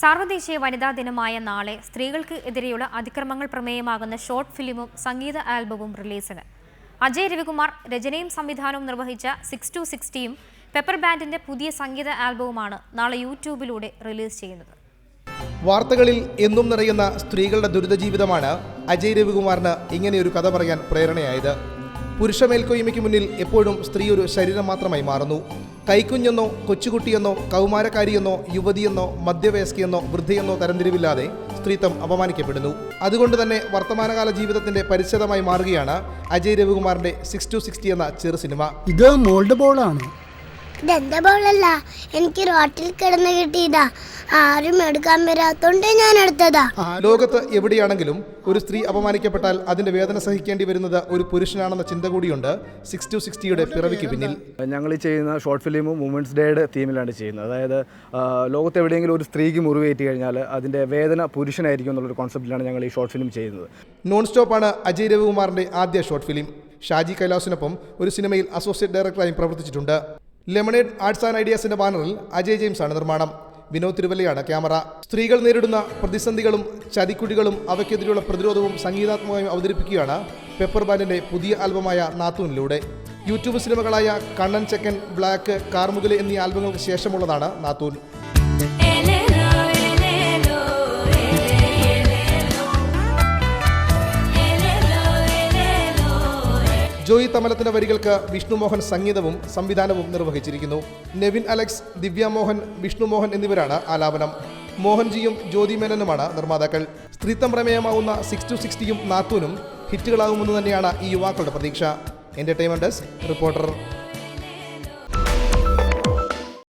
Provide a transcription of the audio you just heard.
സാർവദേശീയ വനിതാ ദിനമായ നാളെ സ്ത്രീകൾക്ക് എതിരെയുള്ള അതിക്രമങ്ങൾ പ്രമേയമാകുന്ന ഷോർട്ട് ഫിലിമും സംഗീത ആൽബവും റിലീസിന് അജയ് രവികുമാർ രചനയും സംവിധാനവും നിർവഹിച്ച സിക്സ് ടു സിക്സ്റ്റിയും പെപ്പർ ബാൻഡിന്റെ പുതിയ സംഗീത ആൽബവുമാണ് നാളെ യൂട്യൂബിലൂടെ റിലീസ് ചെയ്യുന്നത്. വാർത്തകളിൽ എന്നും നിറയുന്ന സ്ത്രീകളുടെ ദുരിത ജീവിതമാണ് അജയ് രവികുമാറിന് ഇങ്ങനെയൊരു കഥ പറയാൻ പ്രേരണയായത്. പുരുഷ മേൽക്കോയ്മയ്ക്ക് മുന്നിൽ എപ്പോഴും സ്ത്രീ ഒരു ശരീരം മാത്രമായി മാറുന്നു. കൈക്കുഞ്ഞെന്നോ കൊച്ചുകുട്ടിയെന്നോ കൗമാരക്കാരിയെന്നോ യുവതിയെന്നോ മധ്യവയസ്കയെന്നോ വൃദ്ധയെന്നോ തരംതിരിവില്ലാതെ സ്ത്രീത്വം അപമാനിക്കപ്പെടുന്നു. അതുകൊണ്ട് തന്നെ വർത്തമാനകാല ജീവിതത്തിന്റെ പരിച്ഛേദമായി മാറുകയാണ് അജയ് രവികുമാറിന്റെ സിക്സ് ടു സിക്സ്റ്റി എന്ന ചെറു സിനിമ. ഇത് മോൾഡ് ബോളാണ്. ഇതെന്താ ബോളല്ല? എനിക്ക് റോട്ടിൽ കിടന്ന് കിട്ടിയതാ. ആരും എടുക്കാൻ വരാത്തോണ്ട് ഞാൻ എടുത്തതാ. ലോകത്ത് എവിടെയാണെങ്കിലും ഒരു സ്ത്രീ അപമാനിക്കപ്പെട്ടാൽ അതിന്റെ വേദന സഹിക്കേണ്ടി വരുന്നത് ഒരു പുരുഷനാണെന്ന ചിന്ത കൂടിയുണ്ട്. സിക്സ് ടു സിക്സ്റ്റിയുടെ പിറവിക്ക് പിന്നിൽ. ഞങ്ങൾ ചെയ്യുന്ന ഷോർട്ട് ഫിലിം വുമൻസ് ഡേയുടെ തീമിലാണ് ചെയ്യുന്നത്. അതായത് ലോകത്ത് എവിടെയെങ്കിലും ഒരു സ്ത്രീക്ക് മുറിവേറ്റ് കഴിഞ്ഞാൽ അതിന്റെ വേദന പുരുഷനായിരിക്കും എന്നുള്ളൊരു കോൺസെപ്റ്റിലാണ് ഞങ്ങൾ ഈ ഷോർട്ട് ഫിലിം ചെയ്യുന്നത്. നോൺ സ്റ്റോപ്പാണ് അജയ് രവികുമാറിന്റെ ആദ്യ ഷോർട്ട് ഫിലിം ഷാജി കൈലാസിനൊപ്പം ഒരു സിനിമയിൽ അസോസിയേറ്റ് ഡയറക്ടറായും പ്രവർത്തിച്ചിട്ടുണ്ട്. ലെമണേഡ് ആർട്സ് ആൻഡ് ഐഡിയാസിന്റെ ബാനറിൽ അജയ് ജെയിംസ് ആണ് നിർമ്മാണം. വിനോദ് തിരുവല്ലയാണ്. ക്യാമറ. സ്ത്രീകൾ നേരിടുന്ന പ്രതിസന്ധികളും ചതിക്കുഴികളും അവയ്ക്കെതിരെയുള്ള പ്രതിരോധവും സംഗീതാത്മകമായും അവതരിപ്പിക്കുകയാണ് പെപ്പർ ബാൻഡിന്റെ പുതിയ ആൽബമായ നാത്തൂനിലൂടെ. യൂട്യൂബ് സിനിമകളായ കണ്ണൻ ചെക്കൻ ബ്ലാക്ക് കാർമുകൽ എന്നീ ആൽബങ്ങൾക്ക് ശേഷമുള്ളതാണ് നാത്തൂൻ. ജോയി തമലത്തിന്റെ വരികൾക്ക് വിഷ്ണുമോഹൻ സംഗീതവും സംവിധാനവും നിർവഹിച്ചിരിക്കുന്നു. നെവിൻ അലക്സ് ദിവ്യമോഹൻ വിഷ്ണുമോഹൻ എന്നിവരാണ് ആലാപനം. മോഹൻജിയും ജ്യോതി മേനനുമാണ് നിർമ്മാതാക്കൾ. സ്ത്രീത്വം പ്രമേയമാവുന്ന സിക്സ് ടു സിക്സ്റ്റിയും നാത്തൂനും ഹിറ്റുകളാകുമെന്ന് തന്നെയാണ് ഈ യുവാക്കളുടെ പ്രതീക്ഷ. Entertainment desk reporter